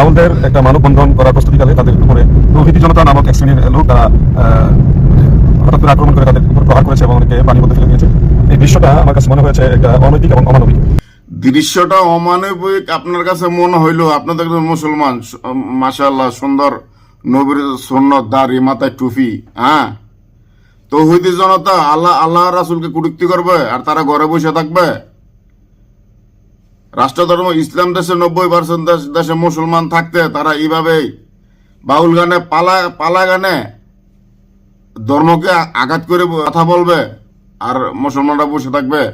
বাউলদের একটা মানববন্ধন করার প্রস্তুতিকালে তাদের উপরে প্রভৃতি জনতা নামক এক শ্রেণির লোক তারা হঠাৎ করে আক্রমণ করে তাদের উপর প্রহার করেছে এবং অনেকে পানির মধ্যে ফেলে দিয়েছে। এই দৃশ্যটা আমার কাছে মনে হয়েছে একটা অনৈতিক এবং অমানবিক। দৃশ্যটা অমানবিক, আপনার কাছে মনে হইল, আপনাদের মুসলমান মাশাল্লাহ সুন্দর নবীর সুন্নত, দাড়ি, মাথায় টুপি হ্যাঁ? তো হইতে জনতা, আল্লাহ আল্লাহ রাসুলকে কুটুক্তি করবে আর তারা ঘরে বসে থাকবে? রাষ্ট্রধর্ম, ইসলাম দেশে নব্বই পার্সেন্ট দেশে মুসলমান থাকতে তারা এইভাবেই বাউল গানে পালা পালা গানে ধর্মকে আঘাত করে কথা বলবে আর মুসলমানরা বসে থাকবে।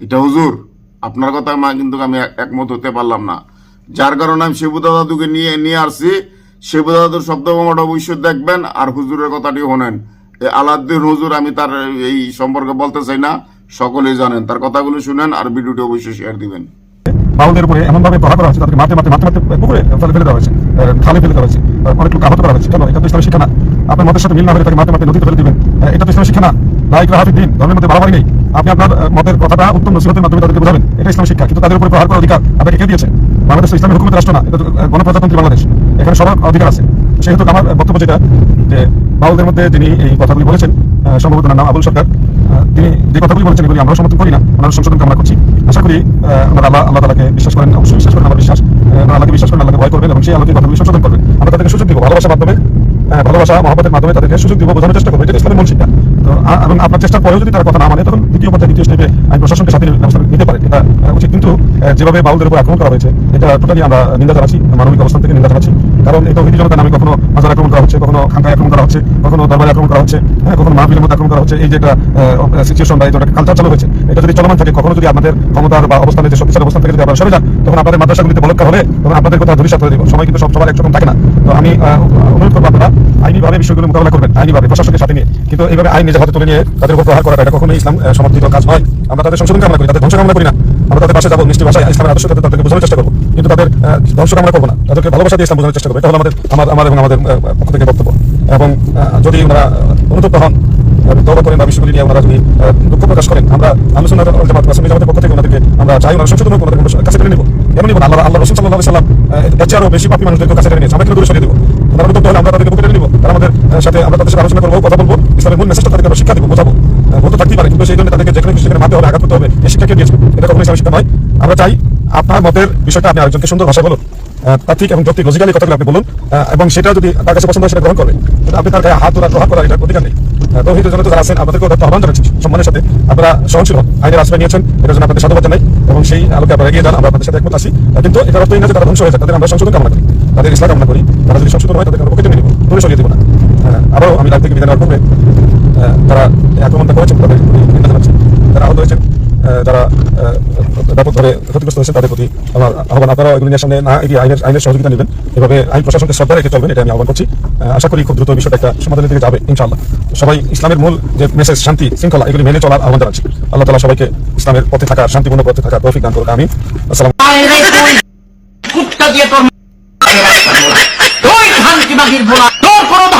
এটা হুজুর, আপনার কথা মা কিন্তু আমি এক- একমত হতে পারলাম না। যার কারণে আমি শিবুদা দাদুকে নিয়ে নিয়ে আসছি। শিবুদা দাদুর শব্দ অবশ্যই দেখবেন আর হুজুরের কথাটি শোনেন। আলাদ্দিন হুজুর, আমি তার এই সম্পর্কে বলতে চাই না। সকলেই জানেন, তার কথাগুলো শুনেন আর ভিডিওটি অবশ্যই শেয়ার দিবেন। বাউলদের উপরে এমন ভাবে প্রহার করা হচ্ছে তাদেরকে মারতে মারতে মারতে মারতে পুকুরে ফেলে ফেলে দেওয়া হয়েছে খালে ফেলে দেওয়া হয়েছে অনেক লোক আহত করা হয়েছে। কেন এটা তো ইসলামের শিক্ষা না। আপনার মতের সাথে মিল না হলে তাকে মারতে মারতে নদীতে ফেলে দিবেন। এটা তো ইসলামের শিক্ষা না। লাইক রাহাফি দিন, ধর্মের মধ্যে বাড়াবাড়ি নেই। আপনি আপনার মতের কথাটা উত্তম নসিহতের মাধ্যমে তাদেরকে বোঝাবেন। এটা ইসলাম শিক্ষা, কিন্তু তাদের উপরে প্রহার করার অধিকার আপনাকে কে দিয়েছে? বাংলাদেশ ইসলামের হুকুমত রাষ্ট্র না, এটা গণপ্রজাতন্ত্রী বাংলাদেশ। এখানে সবার অধিকার আছে। সেহেতু আমার বক্তব্য যেটা, যে বাউলদের মধ্যে যিনি এই কথাগুলি বলেছেন সম্ভবত নাম আবুল সরকার তিনি যে কথাগুলি বলেছেন এগুলি আমরা সমর্থন করি না, ওনার সংশোধন কামনা করছি। আশা করি আমরা আল্লাহ আল্লাহ তালাকে বিশ্বাস করেন, অবশ্যই বিশ্বাস করেন আমার বিশ্বাস। আল্লাহকে বিশ্বাস করেন, আল্লাহকে ভয় করবেন এবং সেই আলোকে কথাগুলি সংশোধন করবেন। আমরা তাদেরকে সুযোগ দিব ভালোবাসার মাধ্যমে ভালোবাসা, মহব্বতের মাধ্যমে তাদেরকে সুযোগ দিব, বোঝানোর চেষ্টা করব। এটা ইসলামের মূল শিক্ষা। তো এবং আপনার চেষ্টার পরেও যদি তারা কথা না মানে তখন দ্বিতীয় পর্যায়ে, দ্বিতীয় স্টেপে আইন প্রশাসনকে সাথে ব্যবস্থা নিতে পারে। এটা উচিত। কিন্তু যেভাবে বাউলদের উপর আক্রমণ করা হয়েছে, এটা টোটালি আমরা নিন্দা জানাচ্ছি, মানবিক অবস্থান থেকে নিন্দা জানাচ্ছি। কারণ এই তৌহিদি জনতা নামে কখনো মাজার আক্রমণ করা হচ্ছে কখনো খানকায় আক্রমণ করা হচ্ছে কখনো দরবারে আক্রমণ করা হচ্ছে হ্যাঁ, কখনো মাহবিলের মধ্যে আক্রমণ করা হচ্ছে এই যে একটা সিচুয়েশন বা এই যে কালচার চালু হয়েছে এটা যদি চলমান থাকে কখনো যদি আমাদের ক্ষমতার বা অবস্থানের যে শক্তিশালী অবস্থান থেকে যদি আপনারা সরে যান তখন আপনাদের মাদ্রাসাগুলিতে বলৎকার হবে তখন আপনাদের কথা ধরিসাত করে দিব সময় কিন্তু সব সবার একরকম থাকে না। তো আমি অনুরোধ করব আপনারা আইনিভাবে বিষয়গুলো মোকাবিলা করবেন আইনিভাবে প্রশাসনের সাথে নিয়ে। কিন্তু এইভাবে আইন নিজের হাতে তুলে নিয়ে তাদের উপর প্রহার করাটা এটা কখনোই ইসলাম সমর্থিত কাজ নয়। আমরা তাদের সংশোধন কামনা করি তাদের ধ্বংস কামনা করি না। আমরা তাদের পাশে যাব মিষ্টি ভাষায় ইসলামের আদর্শ তাদের তাদেরকে বোঝানোর চেষ্টা করব। কিন্তু তাদের ধ্বংস কামনা করব না। তাদেরকে ভালোবাসা দিয়ে ইসলাম বোঝানোর চেষ্টা করব। এটা হলো আমাদের আমার আমার এবং আমাদের পক্ষ থেকে বক্তব্য। এবং যদি ওনারা অনুতপ্ত হন তওবা করেন বা বিষয়গুলি নিয়ে ওনারা যদি দুঃখ প্রকাশ করেন আমরা আলোচনা জামাত বা পক্ষ থেকে ওনাদেরকে আমরা চাই ওনারা সংশোধন হোক, ওনাদেরকে কাছে টেনে নিব। নিব আল্লাহ আল্লাহ রসুল সাল্লাহ সাল্লাম এর চেয়ে বেশি পাপি মানুষদেরকে কাছে টেনে নিয়েছে। আমরা দূরে সরিয়ে দেবো। ওনারা অনুতপ্ত হলে আমরা তাদেরকে বুকে টেনে নিব তারা আমাদের আহ, সাথে আমরা তাদের সাথে আলোচনা করব কথা বলব ইসলামের মূল মেসেজটা তাদেরকে শিক্ষা দেবো বোঝাবো। বলতে থাকতেই পারে কিন্তু সেই জন্য তাদেরকে যেখানে সেখানে মারতে হবে আঘাত করতে হবে এই শিক্ষা কে দিয়েছে এটা কখনো ইসলামের শিক্ষা নয়। আমরা চাই আপনার মতের বিষয়টা আপনি আরেকজনকে সুন্দর ভাষায় বলুন। তাত্ত্বিক এবং যৌক্তিক লজিক্যালি কথাগুলো আপনি বলুন। এবং সেটা যদি তার কাছে পছন্দ হয় সেটা গ্রহণ করবে আপনি তার গায়ে হাত তোলা প্রহার করার এটার অধিকার নেই। আহ, তৌহিদ জনতা যারা আছেন আপনাদেরকে ওদের আহ্বান জানাচ্ছি সম্মানের সাথে। আপনারা সহনশীল হন। আইনের আশ্রয় নিয়েছেন এটার জন্য আপনাদের সাধুবাদ জানাই। এবং সেই আলোকে আপনারা এগিয়ে যান আমরা আপনাদের সাথে একমত আছি। কিন্তু এটার অর্থ এই তারা ধ্বংস হয়ে যায় তাদের আমরা সংশোধন কামনা করি। তাদের ইসলাম কামনা করি। তারা যদি সংশোধন হয় তাদেরকে আমরা পকেটে নিয়ে নিব। দূরে সরিয়ে দেবো না। আহ, আবারও আমি লাইভ থেকে বিদায় নেওয়ার পূর্বে তারা আক্রমণটা করেছেন তাদের নিন্দা যারা আহত হয়েছেন যারা ব্যাপকভাবে ক্ষতিগ্রস্ত হয়েছেন তাদের প্রতি আমার আহ্বান। আপনারা এগুলি নিয়ে সামনে না এগিয়ে আইনের আইনের সহযোগিতা নেবেন। এভাবে আইন প্রশাসনকে শ্রদ্ধা রেখে চলবেন এটা আমি আহ্বান করছি। আশা করি খুব দ্রুত বিষয়টা একটা সমাধানের দিকে যাবে ইনশাআল্লাহ। সবাই ইসলামের মূল যে মেসেজ শান্তি শৃঙ্খলা এগুলি মেনে চলার আহ্বান জানাচ্ছি। আল্লাহ তালা সবাইকে ইসলামের পথে থাকা শান্তিপূর্ণ পথে থাকা তৌফিক দান করুক আমি আসসালাম তোর ভোলা